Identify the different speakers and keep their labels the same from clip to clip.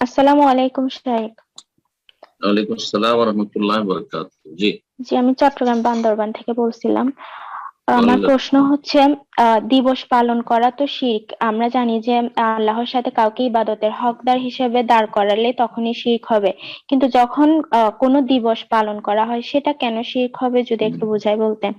Speaker 1: আসসালামু আলাইকুম শাহেক
Speaker 2: ওয়ালাইকুম আসসালাম রহমতুল্লাহ বরকাত জি।
Speaker 1: জি আমি চট্টগ্রাম বান্দরবান থেকে বলছিলাম। আমার প্রশ্ন হচ্ছে দিবস পালন করা তো শির্ক। আমরা জানি যে আল্লাহর সাথে কাউকে ইবাদতের হকদার হিসেবে দাঁড় করালে তখনই শির্ক হবে। কিন্তু যখন কোনো দিবস পালন করা হয় সেটা কেন শির্ক হবে যদি একটু বুঝাই বলতেন?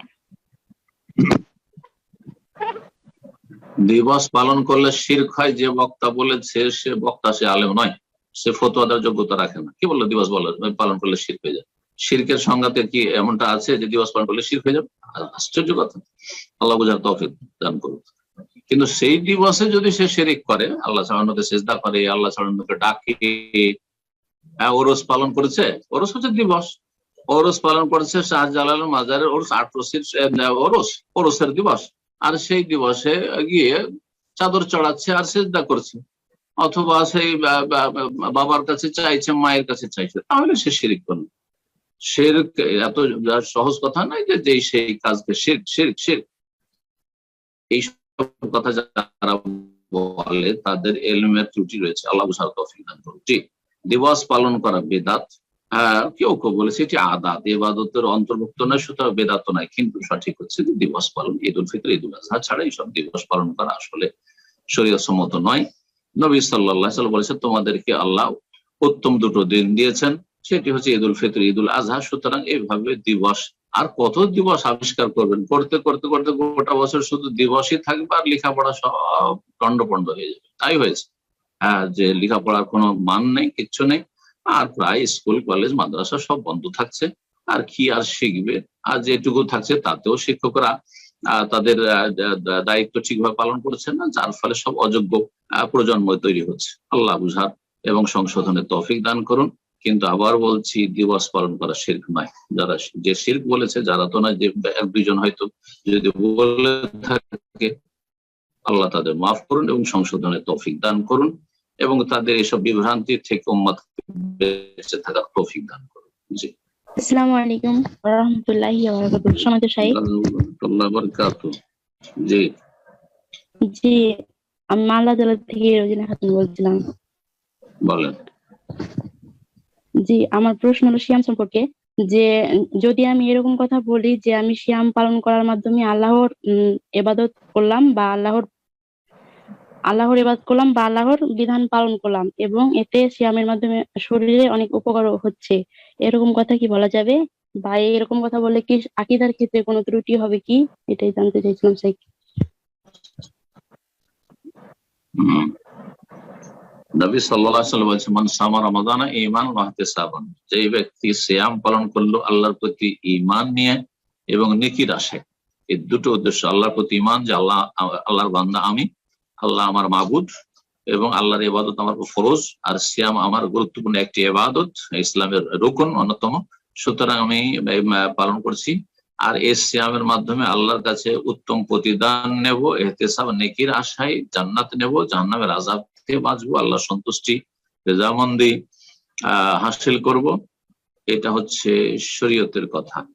Speaker 2: দিবস পালন করলে শির্ক হয় যে বক্তা বলেছে সে বক্তা সে আলেম নয়। সে ফতোয়া দেওয়ার যোগ্যতা রাখে না। কি বলল দিবস বলে? পালন করলে শির্ক হয়ে যাবে। শির্কের সংজ্ঞাতে কি এমনটা আছে যে দিবস পালন করলে শির্ক হয়ে যাবে? আশ্চর্য কথা। আল্লাহ বুঝার তৌফিক দান করুন কিন্তু সেই দিবসে যদি সে শেরিক করে আল্লাহ সালানকে চেষ্টা করে আল্লাহ সালানকে ডাকে হ্যাঁ, ওরস পালন করেছে? ওরস হচ্ছে দিবস। ওরস পালন করেছে শাহজালাল মাজারের ওরস আটরসির ওরস ওরসের দিবস। আর সেই দিবসে গিয়ে চাদর চড়াচ্ছে আর সেজদা করছে। অথবা সেই বাবার কাছে চাইছে, মায়ের কাছে চাইছে, তাহলে সে শিরিক করল। শিরক এত সহজ কথা নয় যে যেই সেই কাজকে শের শের শির্ক এই কথা যারা বলে, তাদের এলমের ত্রুটি রয়েছে। আল্লাহ বুঝার তৌফিক দান করুন জি, দিবস পালন করা বেদাত। হ্যাঁ কেউ কেউ বলেছে এটি আদাত। এবাদতের অন্তর্ভুক্ত নয়, সুতরাং বেদাত নয়। কিন্তু সঠিক হচ্ছে যে, দিবস পালন ঈদ উল ফিতর, ঈদ উল আজহা ছাড়া এইসব দিবস পালন করা আসলে শরীয় সম্মত নয়। নবী সাল্লাহ বলেছে তোমাদেরকে আল্লাহ উত্তম দুটো দিন দিয়েছেন, সেটি হচ্ছে ঈদ উল ফিতর ঈদ উল আজহা সুতরাং এইভাবে দিবস, আর কত দিবস আবিষ্কার করবেন? করতে করতে করতে গোটা বছর শুধু দিবসই থাকবে আর লেখাপড়া সব দণ্ডপণ্ড হয়ে যাবে। তাই হয়েছে। হ্যাঁ যে লেখাপড়ার কোনো মান নেই, কিচ্ছু নেই, আর প্রায় স্কুল, কলেজ, মাদ্রাসা সব বন্ধ থাকছে। আর কি আর শিখবে? আর যেটুকু থাকছে, তাতেও শিক্ষকরা তাদের দায়িত্ব ঠিকভাবে পালন করছে না যার ফলে সব অযোগ্য প্রজন্ম তৈরি হচ্ছে। আল্লাহ বুঝার এবং সংশোধনের তৌফিক দান করুন। কিন্তু আবার বলছি দিবস পালন করা শির্ক নয়। যারা যে শির্ক বলেছে যারা তো নয় যে এক দুইজন হয়তো যদি বলে থাকে আল্লাহ তাদের মাফ করুন এবং সংশোধনের তৌফিক দান করুন এবং তাদের এসব বিভ্রান্তি থেকে উম্মাদ বেঁচে থাকার তৌফিক দান করুন। জি।
Speaker 1: আসসালামু আলাইকুম। রহমতুল্লাহি সমাজ শাহেক
Speaker 2: আল্লাহ বারাকাতুহু। জি।
Speaker 1: জি আমি মালদা থেকে রোজিনা খাতুন বলছিলাম।
Speaker 2: বলেন।
Speaker 1: জি আমার প্রশ্ন হলো সিয়াম সম্পর্কে যে যদি আমি এরকম কথা বলি যে আমি সিয়াম পালন করার মাধ্যমে আল্লাহর উম, এবাদত করলাম বা আল্লাহর আল্লাহর এবাদত করলাম বা আল্লাহর বিধান পালন করলাম এবং এতে সিয়ামের মাধ্যমে শরীরে অনেক উপকার হচ্ছে এরকম কথা কি বলা যাবে? বা এরকম কথা বললে কি আকিদার ক্ষেত্রে কোনো ত্রুটি হবে কি? এটাই জানতে চাইছিলাম
Speaker 2: হুম। নবী সাল্লাল্লাহু আলাইহি বলছেন, মান সামা রমাদানা ঈমান ওয়া ইহতিসাবান। যে ব্যক্তি সিয়াম পালন করল আল্লাহর প্রতি ঈমান নিয়ে এবং নেকির আশায় এই দুটো উদ্দেশ্য, আল্লাহর প্রতি ঈমান যে আল্লাহ, আল্লাহর বান্দা আমি, আল্লাহ আমার মাবুদ এবং আল্লাহর ইবাদত আমার ফরজ, আর সিয়াম আমার গুরুত্বপূর্ণ একটি ইবাদত, ইসলামের রুকন অন্যতম। সুতরাং আমি পালন করছি। আর এই সিয়ামের মাধ্যমে আল্লাহর কাছে উত্তম প্রতিদান নেব, এহতেসাব, নেকির আশায় জান্নাত নেব, জাহান্নামের আজাব থেকে বাঁচবো আল্লাহ সন্তুষ্টি, রেজামন্দি, আহ, হাসিল করব। এটা হচ্ছে শরীয়তের কথা।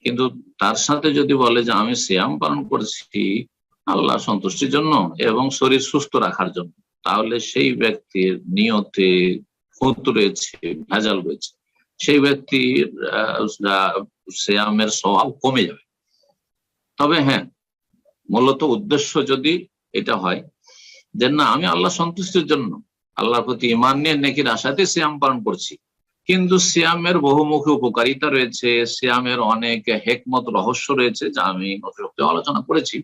Speaker 2: কিন্তু তার সাথে যদি বলে যে আমি সিয়াম পালন করছি আল্লাহ সন্তুষ্টির জন্য এবং শরীর সুস্থ রাখার জন্য, তাহলে সেই ব্যক্তির নিয়তে খুঁত রয়েছে, ভেজাল রয়েছে। সেই ব্যক্তির আহ, স্বভাব কমে যাবে। তবে হ্যাঁ মূলত উদ্দেশ্য যদি এটা হয় যে না আমি আল্লাহ সন্তুষ্টির জন্য আল্লাহর প্রতি ইমান নিয়ে নেকির আশাতে সিয়াম পালন করছি। কিন্তু সিয়ামের বহুমুখী উপকারিতা রয়েছে সিয়ামের অনেক হেকমত রহস্য রয়েছে যা আমি অতিরিক্ত আলোচনা করেছি।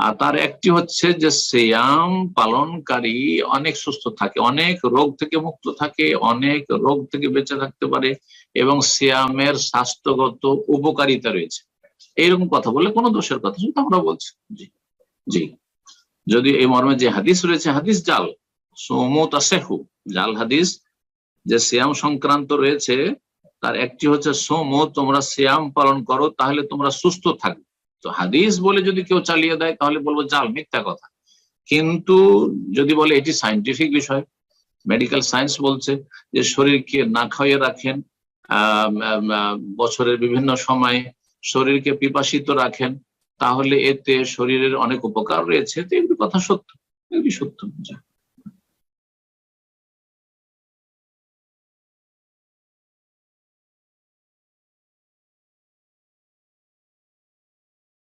Speaker 2: আর তার একটি হচ্ছে যে সিয়াম পালনকারী অনেক সুস্থ থাকে, অনেক রোগ থেকে মুক্ত থাকে, অনেক রোগ থেকে বেঁচে থাকতে পারে এবং সিয়ামের স্বাস্থ্যগত উপকারিতা রয়েছে। এইরকম কথা বলে কোনো দোষের কথা শুধু আমরা বলছি। জি জি। যদি এই মর্মে যে হাদিস রয়েছে, হাদিস জাল সৌমত আসেহু জাল হাদিস, যে সিয়াম সংক্রান্ত রয়েছে, তার একটি হচ্ছে সোম, তোমরা সিয়াম পালন করো, তাহলে তোমরা সুস্থ থাকবে। তো হাদিস বলে যদি কেউ চালিয়ে দেয়, তাহলে বলব জাল মিথ্যা কথা কিন্তু যদি বলে, এটি সাইন্টিফিক বিষয় মেডিকেল সায়েন্স বলছে যে শরীরকে না খাইয়ে রাখেন বছরের বিভিন্ন সময়ে শরীরকে পিপাসিত রাখেন, তাহলে এতে শরীরের অনেক উপকার রয়েছে তো এগুলি কথা সত্য, এগুলি সত্য জি।